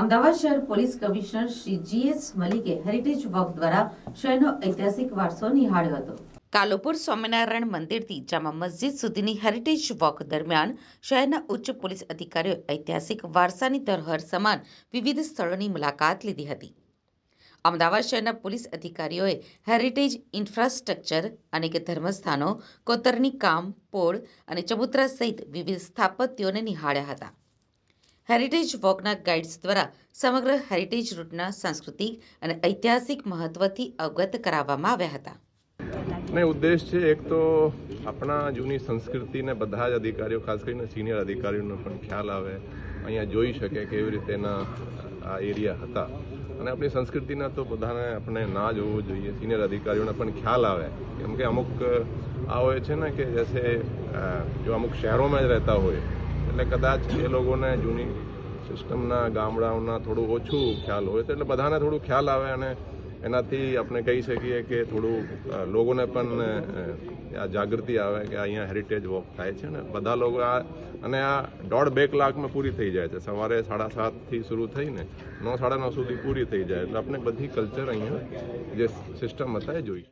અમદાવાદ શહેર police commissioner Shri G S મલિકે heritage walk દ્વારા શહેરનો ઐતિહાસિક વારસો નિહાળ્યો હતો. કાલુપુર સ્વામિનારાયણ મંદિરથી, જામા મસ્જિદ સુધીની હેરિટેજ વોક દરમિયાન શહેરના ઉચ્ચ પોલીસ અધિકારીઓ ઐતિહાસિક વારસાની ધરોહર સમાન વિવિધ સ્થળોની મુલાકાત લીધી હતી. અમદાવાદ શહેરના પોલીસ અધિકારીઓએ હેરિટેજ ઇન્ફ્રાસ્ટ્રક્ચર અનેક ધર્મસ્થાનો, કોતરણી કામ, પોળ અને ચબુતરા સહિત વિવિધ સ્થાપત્યોને નિહાળ્યા હતા. હેરિટેજ વોકના ગાઈડ્સ દ્વારા સમગ્ર હેરિટેજ રૂટના સાંસ્કૃતિક અને ઐતિહાસિક મહત્વથી અવગત કરાવવામાં આવ્યા હતા. ને ઉદ્દેશ છે એક તો આપણા જૂની સંસ્કૃતિને બધા જ અધિકારીઓ, ખાસ કરીને સિનિયર અધિકારીઓનો પણ ખ્યાલ આવે, અહીંયા જોઈ શકે કેવી રીતે એના આ એરિયા હતા. અને આપણી સંસ્કૃતિના તો બધાને આપણે ના જોવું જોઈએ, સિનિયર અધિકારીઓને પણ ખ્યાલ આવે. કેમ કે અમુક આ હોય છે ને કે જૈસે જો અમુક શહેરોમાં જ રહેતા હોય એટલે કદાચ એ લોકોને જૂની સિસ્ટમના ગામડાઓના થોડું ઓછું ખ્યાલ હોય તો એટલે બધાને થોડું ખ્યાલ આવે અને એનાથી આપણે કહી શકીએ કે થોડું લોકોને પણ આ જાગૃતિ આવે કે અહીંયા હેરિટેજ વોક થાય છે ને. બધા લોકો આ, અને આ દોઢ બે કલાકમાં પૂરી થઈ જાય છે. સવારે સાડા સાતથી શરૂ થઈને નવ, સાડા નવ સુધી પૂરી થઈ જાય. એટલે આપણે બધી કલ્ચર અહીંયા જે સિસ્ટમ હતા એ જોઈ.